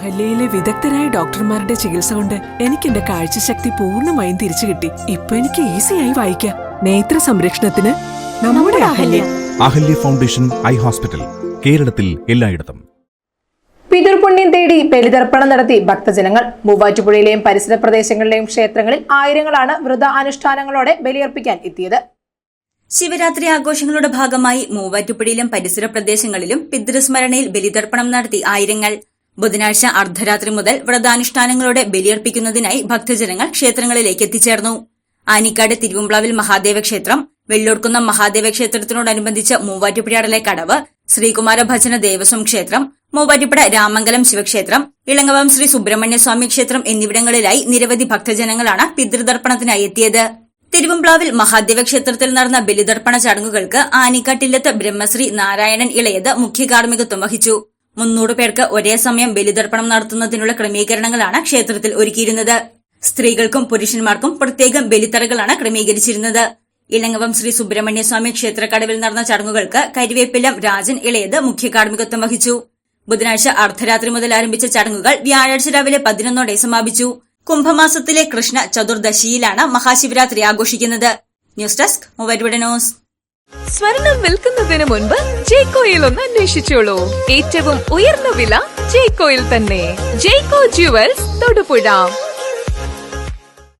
അഹല്യയിലെ വിദഗ്ധരായ ഡോക്ടർമാരുടെ ചികിത്സ കൊണ്ട് എനിക്ക് എന്റെ കാഴ്ചശക്തി പൂർണമായും തിരിച്ചു കിട്ടി. ഇപ്പൊ എനിക്ക് ഈസിയായി വായിക്കാം. നേത്ര സംരക്ഷണത്തിന് നമ്മുടെ Ahalya. Ahalya. Foundation eye hospital കേരളത്തിൽ എല്ലായിടത്തും. പിതൃപുണ്യം തേടി ബലിതർപ്പണം നടത്തി ഭക്തജനങ്ങൾ. മൂവാറ്റുപുഴയിലെയും പരിസര പ്രദേശങ്ങളിലെയും ക്ഷേത്രങ്ങളിൽ ആയിരങ്ങളാണ് വ്രത അനുഷ്ഠാനങ്ങളോടെ ബലിയർപ്പിക്കാൻ എത്തിയത്. ശിവരാത്രി ആഘോഷങ്ങളുടെ ഭാഗമായി മൂവാറ്റുപുഴയിലും പരിസര പ്രദേശങ്ങളിലും പിതൃസ്മരണയിൽ ബലിതർപ്പണം നടത്തി ആയിരങ്ങൾ. ബുധനാഴ്ച അർദ്ധരാത്രി മുതൽ വ്രതാനുഷ്ഠാനങ്ങളോടെ ബലിയർപ്പിക്കുന്നതിനായി ഭക്തജനങ്ങൾ ക്ഷേത്രങ്ങളിലേക്ക് എത്തിച്ചേർന്നു. ആനിക്കാട് തിരുവുംപ്ലാവിൽ മഹാദേവ ക്ഷേത്രം വെള്ളൂർക്കുന്നം മഹാദേവ ക്ഷേത്രത്തിനോടനുബന്ധിച്ച് മൂവാറ്റുപുഴയാടലെ കടവ് ശ്രീകുമാര ഭജന ദേവസ്വം ക്ഷേത്രം മൂവാറ്റുപുഴ രാമംഗലം ശിവക്ഷേത്രം ഇളങ്ങവം ശ്രീ സുബ്രഹ്മണ്യ സ്വാമി ക്ഷേത്രം എന്നിവിടങ്ങളിലായി നിരവധി ഭക്തജനങ്ങളാണ് പിതൃതർപ്പണത്തിനായി എത്തിയത്. തിരുവമ്പ്ലാവിൽ മഹാദേവ ക്ഷേത്രത്തിൽ നടന്ന ബലിതർപ്പണ ചടങ്ങുകൾക്ക് ആനിക്കാട്ടില്ലത്ത് ബ്രഹ്മശ്രീ നാരായണൻ ഇളയത് മുഖ്യ കാർമ്മികത്വം വഹിച്ചു. മുന്നൂറ് പേർക്ക് ഒരേ സമയം ബലിതർപ്പണം നടത്തുന്നതിനുള്ള ക്രമീകരണങ്ങളാണ് ക്ഷേത്രത്തിൽ ഒരുക്കിയിരുന്നത്. സ്ത്രീകൾക്കും പുരുഷന്മാർക്കും പ്രത്യേകം ബലിത്തറകളാണ് ക്രമീകരിച്ചിരുന്നത്. ഇളങ്ങവം ശ്രീ സുബ്രഹ്മണ്യ സ്വാമി ക്ഷേത്രക്കടവിൽ നടന്ന ചടങ്ങുകൾക്ക് കരിവേപ്പിലം രാജൻ ഇളയത് മുഖ്യ കാർമ്മികത്വം വഹിച്ചു. ബുധനാഴ്ച അർദ്ധരാത്രി മുതൽ ആരംഭിച്ച ചടങ്ങുകൾ വ്യാഴാഴ്ച രാവിലെ പതിനൊന്നോടെ സമാപിച്ചു. കുംഭമാസത്തിലെ കൃഷ്ണ ചതുർദശിയിലാണ് മഹാശിവരാത്രി ആഘോഷിക്കുന്നത്. ന്യൂസ് ഡെസ്ക് സ്വർണം വിൽക്കുന്നതിന് മുൻപ് ജേക്കോയിൽ ഒന്ന് അന്വേഷിച്ചോളൂ. ഏറ്റവും ഉയർന്ന വില ജെയ്കോയിൽ തന്നെ. ജെയ്കോ ജുവൽസ് തൊടുപുഴ.